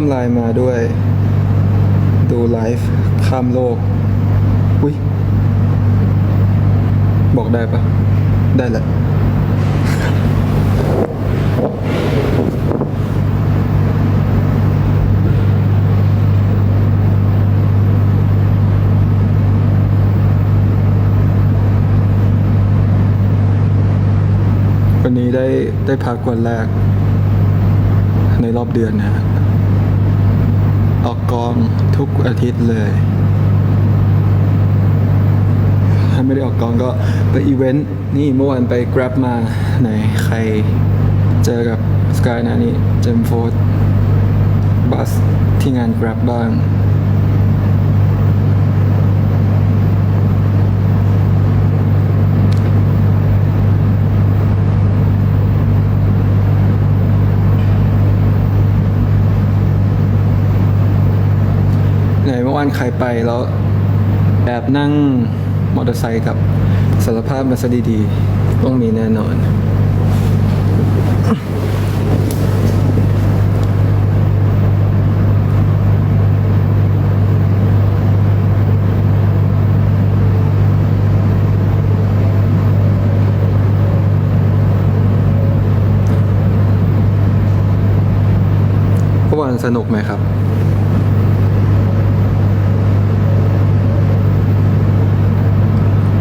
มไลน์มาด้วย ดูไลฟ์ข้ามโลก อุ้ย บอกได้ปะ ได้แหละ วันนี้ได้ได้พักวันแรกในรอบเดือนนะฮะ ออกกองทุกอาทิตย์เลย ถ้าไม่ได้ออกกองก็ไปอีเวนต์นี่เมื่อวานไป Grab มาไหนใครเจอกับสกายนะนี่เจมโฟร์บัสที่งาน Grab บ้าง ไหนเมื่อวาน ใครไปแล้วแอบนั่งมอเตอร์ไซค์กับสารภาพมาซะดีๆต้องมีแน่นอนวานสนุกไหมครับ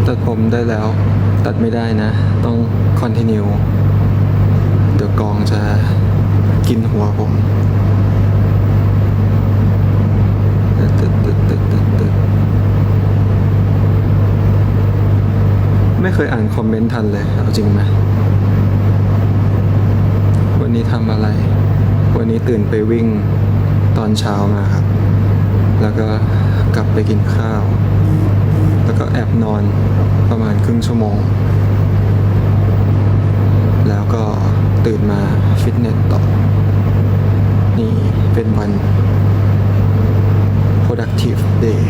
ตัดผม ได้แล้ว ตัดไม่ได้นะ ต้อง continue เดี๋ยวกองจะกินหัวผมตึ๊ดตึ๊ดตึ๊ดตึ๊ดตึ๊ดตึ๊ดไม่เคยอ่านคอมเมนต์ทันเลย เอาจริงไหมวันนี้ทำอะไร วันนี้ตื่นไปวิ่งตอนเช้ามาครับ แล้วก็กลับไปกินข้าว ก็แอบนอนประมาณครึ่งชั่วโมง แล้วก็ตื่นมาฟิตเนสต่อ นี่เป็นวัน productive day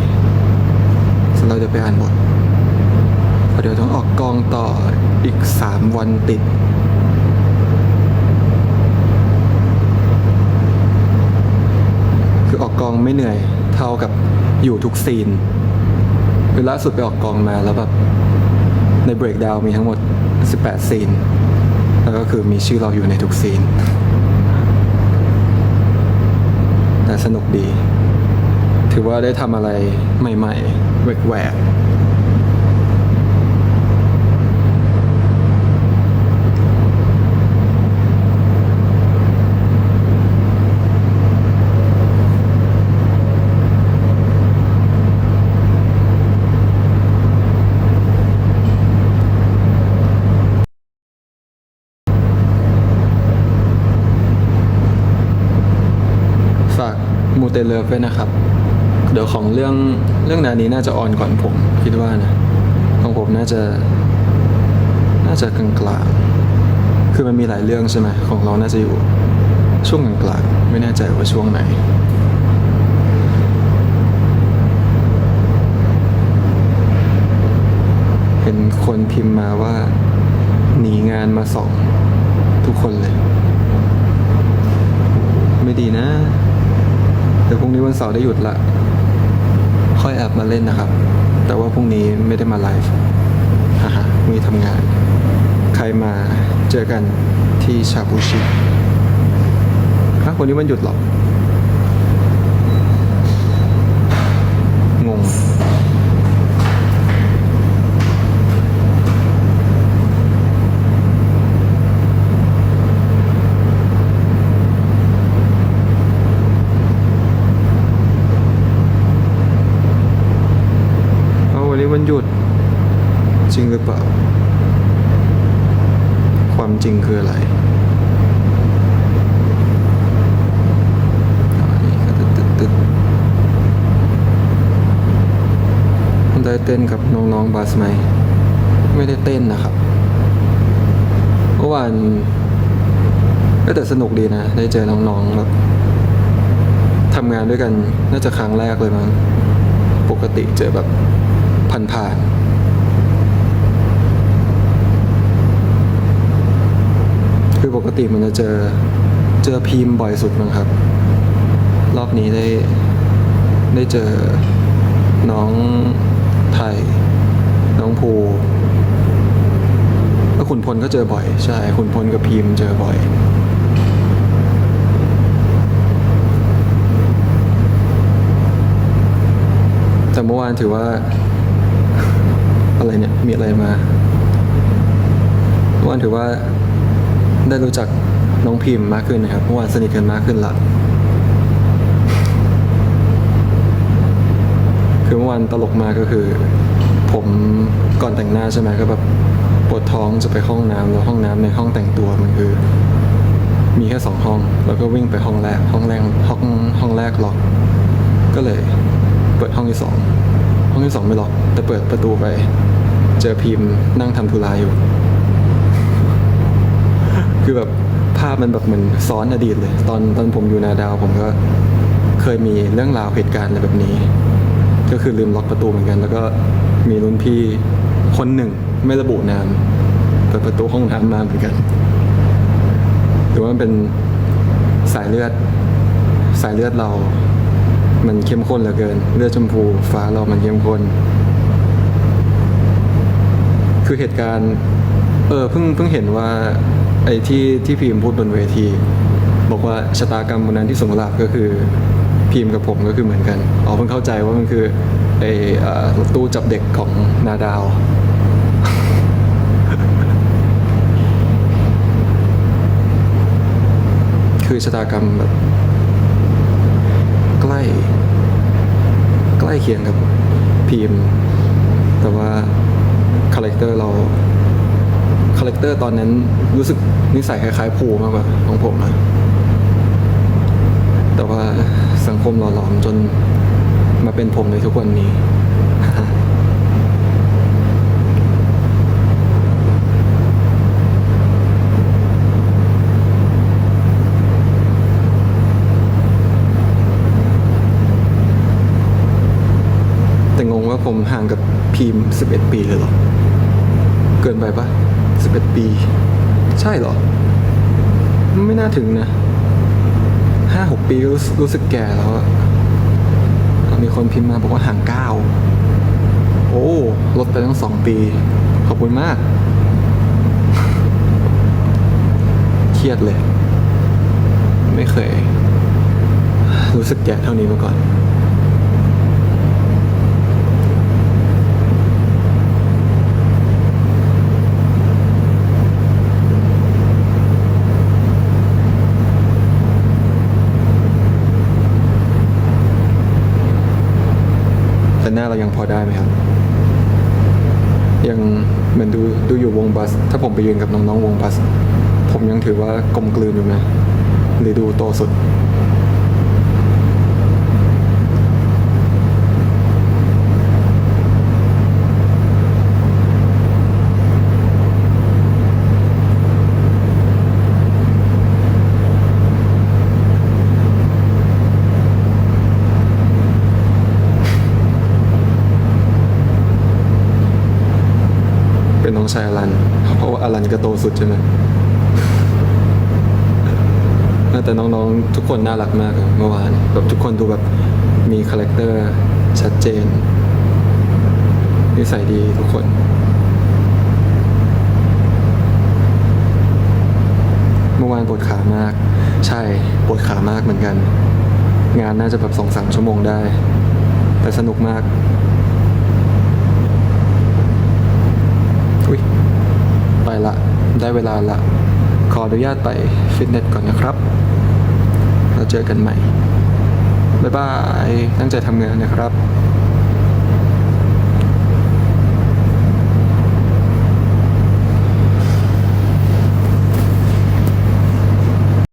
ซึ่งเราจะไปอ่านบทเพราะเดี๋ยวต้องออกกองต่ออีก 3 วันติดคือออกกองไม่เหนื่อยเท่ากับอยู่ทุกซีน คือล่าสุดไปออกกองมาแล้วแบบในเบรกดาวมีทั้งหมด 18 ซีน แล้วก็คือมีชื่อเราอยู่ในทุกซีน แต่สนุกดี ถือว่าได้ทำอะไรใหม่ๆแหวกๆฝากมู เลิฟไว้นะครับ เดี๋ยวของเรื่องเรื่องนานี้น่าจะออนก่อนผม คิดว่านะ ของผมน่าจะ น่าจะกลางๆคือมันมีหลายเรื่องใช่ไหมของเราน่าจะอยู่ช่วงกลางๆไม่แน่ใจว่าช่วงไหนเห็นคนพิมพ์มาว่า หนีงานมาสอง ทุกคนเลย ไม่ดีนะ เดี๋ยวพรุ่งนี้วันเสาร์ได้หยุดละ ค่อยแอบมาเล่นนะครับ แต่ว่าพรุ่งนี้ไม่ได้มาไลฟ์ฮ่าฮ่ามีทำงาน ใครมาเจอกันที่ชาบูชิฮะวันนี้วันหยุดหรอ งง เอาวันนี้วันหยุด จริงหรือเปล่า ความจริงคืออะไรอันนี้ก็ตึ๊ดตึ๊ดตึ๊ดได้เต้น กับน้องๆบัสไหม ไม่ได้เต้นนะครับมื่อวานก็แต่สนุกดีนะ ได้เจอน้องๆแบบทำงานด้วยกันน่าจะครั้งแรกเลยมั้งปกติเจอแบบผ่านๆคือปกติมันจะเจอเจอพีมบ่อยสุดมั้งครับ รอบนี้ได้ได้เจอน้อง ไทย น้องภูแล้วขุนพลก็เจอบ่อย ใช่ขุนพลกับพีมเจอบ่อยแต่เมื่อวานถือว่า อะไรเนี่ย มีอะไรมาเมื่อวานถือว่าได้รู้จักน้องพิมพ์มากขึ้นนะครับเมื่อวานสนิทกันมากขึ้นละ คือเมื่อวานตลกมากก็คือ ผมก่อนแต่งหน้าใช่ไหมก็แบบปวดท้องจะไปห้องน้ำแล้วห้องน้ำในห้องแต่งตัวมันคือ มีแค่สองห้อง แล้วก็วิ่งไปห้องแรกห้องแรกห้องห้องแรกล็อก ก็เลย เปิดห้องที่สองห้องที่สองไม่ล็อก แต่เปิดประตูไป เจอพิมพ์นั่งทำธุระอยู่ คือแบบภาพมันแบบเหมือนซ้อนอดีตเลย ตอนตอนผมอยู่นาดาวผมก็เคยมีเรื่องราวเหตุการณ์อะไรแบบนี้ ก็คือลืมล็อกประตูเหมือนกัน แล้วก็มีรุ่นพี่คนหนึ่งไม่ระบุนามเปิดประตูห้องน้ำมาเหมือนกันหรือว่ามันเป็นสายเลือด สายเลือดเรา มันเข้มข้นเหลือเกิน เลือดชมพู ฟ้าเรามันเข้มข้นคือเหตุการณ์เออเพิ่งเพิ่งเห็นว่าไอ้ที่ที่พิมพ์พูดบนเวที บอกว่าชะตากรรมวันนั้นที่สงขลาก็คือ พิมกับผมก็คือเหมือนกันอ๋อเพิ่งเข้าใจว่ามันคือไอ้เอ่อรถตู้จับเด็กของนาดาวคือชะตากรรมแบบใกล้ ใกล้เคียงกับพิมแต่ว่าคาแรคเตอร์เราคาแรคเตอร์ตอนนั้นรู้สึกนิสัยคล้ายๆภูมากกว่าของผมนะแต่ว่า สังคมหล่อหลอมจนมาเป็นผมในทุกวันนี้ แต่งงว่าผมห่างกับพีม 11 ปีเลยเหรอ เกินไปปะ11 ปี ใช่เหรอ ไม่น่าถึงนะ ห้าหกปีรู้สึกรู้สึกแก่แล้วมีคนพิมพ์มาบอกว่าห่างเก้าโอ้ลดไปตั้งสองปี ขอบคุณมาก เครียดเลย ไม่เคย รู้สึกแก่เท่านี้มาก่อน แต่หน้าเรายังพอได้ไหมครับ ยังเหมื อนดูดูอยู่วงบัส ถ้าผมไปยืนกับน้องๆวงบัส ผมยังถือว่ากลมกลืนอยู่ไหมหรือดูโตสุด ชายอลัน เพราะว่าอลันก็โตสุดใช่ไหมแต่น้องๆทุกคนน่ารักมากเมื่อวานแบบทุกคนดูแบบมีคาแรคเตอร์ชัดเจนนิสัยดีทุกคน เมื่อวานปวดขามาก ใช่ปวดขามากเหมือนกัน งานน่าจะแบบสองสามชั่วโมงได้ แต่สนุกมาก อุ้ยไปละ ได้เวลาละ ขออนุญาตไปฟิตเนสก่อนนะครับ เราเจอกันใหม่ บ๊ายบาย ตั้งใจทำงานนะครับ